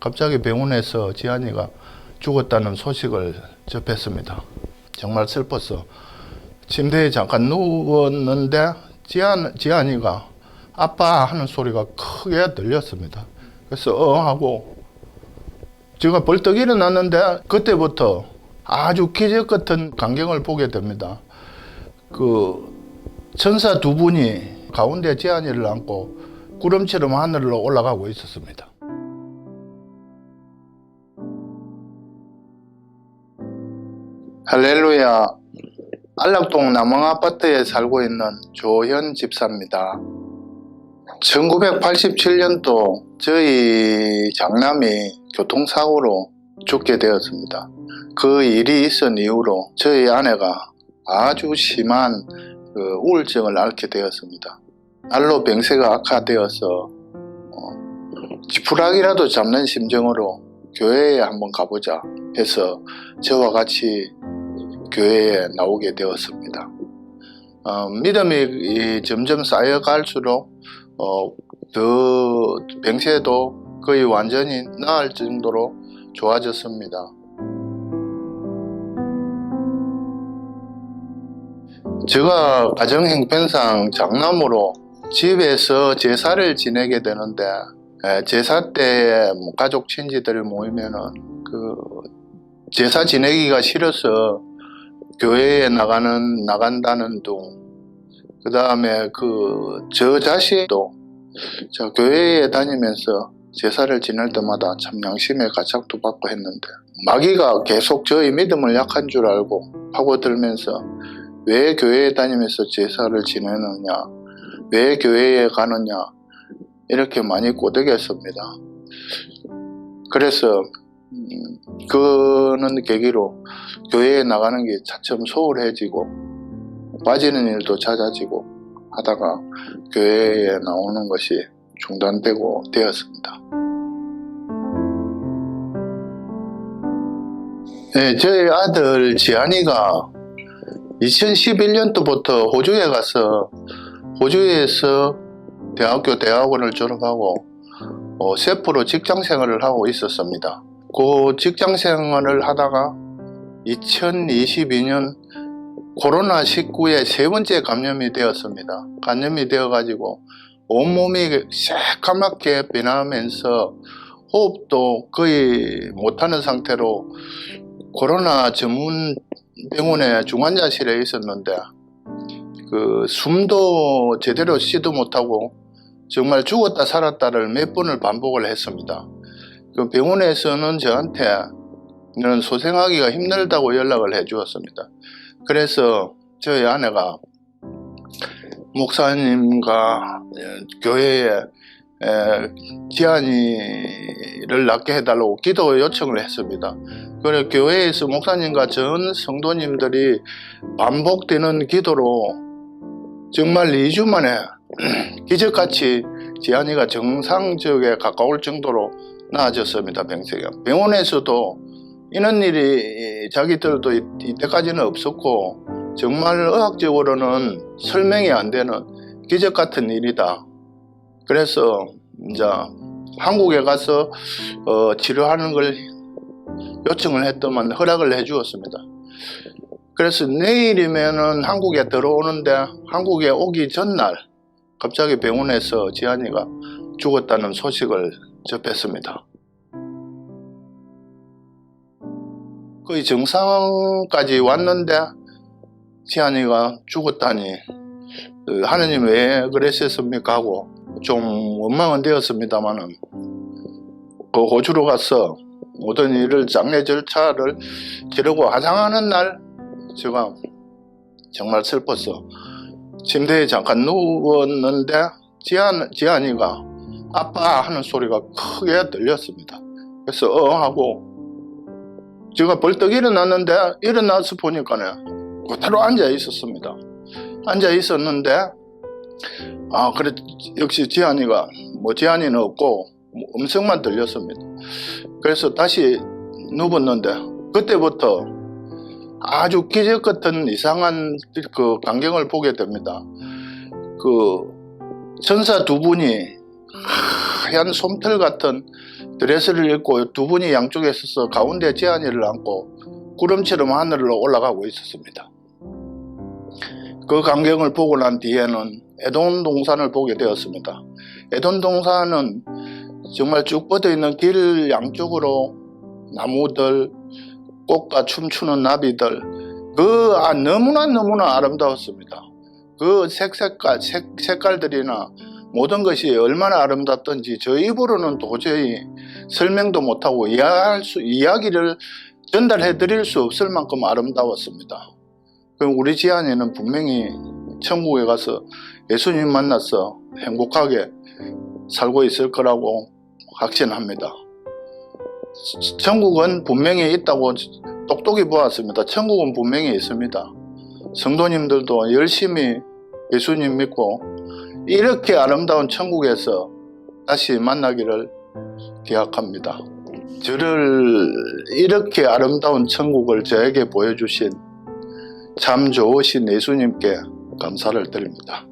갑자기 병원에서 지안이가 죽었다는 소식을 접했습니다. 정말 슬펐어. 침대에 잠깐 누웠는데 지안, 지안이가 아빠 하는 소리가 크게 들렸습니다. 그래서 어 하고 제가 벌떡 일어났는데 그때부터 아주 기적 같은 광경을 보게 됩니다. 그 천사 두 분이 가운데 지안이를 안고 구름처럼 하늘로 올라가고 있었습니다. 할렐루야. 안락동 남왕 아파트에 살고 있는 조현 집사입니다. 1987년도 저희 장남이 교통사고로 죽게 되었습니다. 그 일이 있은 이후로 저희 아내가 아주 심한 그 우울증을 앓게 되었습니다. 날로 병세가 악화되어서 어, 지푸라기라도 잡는 심정으로 교회에 한번 가보자 해서 저와 같이 교회에 나오게 되었습니다. 어, 믿음이 이 점점 쌓여갈수록 어, 더 병세도 거의 완전히 나을 정도로 좋아졌습니다. 제가 가정 형편상 장남으로 집에서 제사를 지내게 되는데 에, 제사 때뭐 가족 친지들 모이면은 그 제사 지내기가 싫어서 교회에 나가는 나간다는 둥. 그 다음에 그 저 자신도 저 교회에 다니면서 제사를 지낼 때마다 참 양심의 가책도 받고 했는데 마귀가 계속 저희 믿음을 약한 줄 알고 파고들면서 왜 교회에 다니면서 제사를 지내느냐 왜 교회에 가느냐 이렇게 많이 꼬드겼습니다. 그래서 음, 그는 계기로 교회에 나가는 게 차츰 소홀해지고 빠지는 일도 잦아지고 하다가 교회에 나오는 것이 중단되고 되었습니다. 네, 저희 아들 지안이가 2011년도부터 호주에 가서 호주에서 대학교 대학원을 졸업하고 어, 셰프로 직장 생활을 하고 있었습니다. 그 직장 생활을 하다가 2022년 코로나19에 세 번째 감염이 되었습니다. 감염이 되어가지고 온몸이 새까맣게 변하면서 호흡도 거의 못하는 상태로 코로나 전문 병원에 중환자실에 있었는데 그 숨도 제대로 쉬도 못하고 정말 죽었다 살았다를 몇 번을 반복을 했습니다. 그 병원에서는 저한테 너는 소생하기가 힘들다고 연락을 해 주었습니다. 그래서 저희 아내가 목사님과 교회에 에, 지안이를 낫게 해달라고 기도 요청을 했습니다. 그래 교회에서 목사님과 전 성도님들이 반복되는 기도로 정말 2주 만에 기적같이 지안이가 정상적에 가까울 정도로 나아졌습니다. 병세가 병원에서도 이런 일이 자기들도 이- 이때까지는 없었고 정말 의학적으로는 설명이 안 되는 기적 같은 일이다. 그래서 이제 한국에 가서 어, 치료하는 걸 요청을 했더만 허락을 해 주었습니다. 그래서 내일이면은 한국에 들어오는데 한국에 오기 전날 갑자기 병원에서 지안이가 죽었다는 소식을 접했습니다. 거의 정상까지 왔는데 지안이가 죽었다니 그 하느님 왜 그러셨습니까 하고 좀 원망은 되었습니다만은 그 호주로 가서 모든 일을 장례 절차를 치르고 화장하는 날 제가 정말 슬펐어. 침대에 잠깐 누웠는데 지안, 지안이가 아빠 하는 소리가 크게 들렸습니다. 그래서 어 하고 제가 벌떡 일어났는데 일어나서 보니까는 그대로 앉아 있었습니다. 앉아 있었는데 아 그래 역시 지안이가 뭐 지안이는 없고 음성만 들렸습니다. 그래서 다시 누웠는데 그때부터 아주 기적 같은 이상한 그 광경을 보게 됩니다. 그 천사 두 분이 하얀 솜털 같은 드레스를 입고 두 분이 양쪽에 서서 가운데 제안이를 안고 구름처럼 하늘로 올라가고 있었습니다. 그 광경을 보고 난 뒤에는 에돈 동산을 보게 되었습니다. 에돈 동산은 정말 쭉 뻗어 있는 길 양쪽으로 나무들, 꽃과 춤추는 나비들, 그 아, 너무나 너무나 아름다웠습니다. 그 색색깔, 색, 색깔들이나 모든 것이 얼마나 아름답던지 저 입으로는 도저히 설명도 못하고 이해할 수, 이야기를 전달해 드릴 수 없을 만큼 아름다웠습니다. 그럼 우리 지안이는 분명히 천국에 가서 예수님 만나서 행복하게 살고 있을 거라고 확신합니다. 천국은 분명히 있다고 똑똑히 보았습니다. 천국은 분명히 있습니다. 성도님들도 열심히 예수님 믿고 이렇게 아름다운 천국에서 다시 만나기를 기약합니다. 저를 이렇게 아름다운 천국을 저에게 보여주신 참 좋으신 예수님께 감사를 드립니다.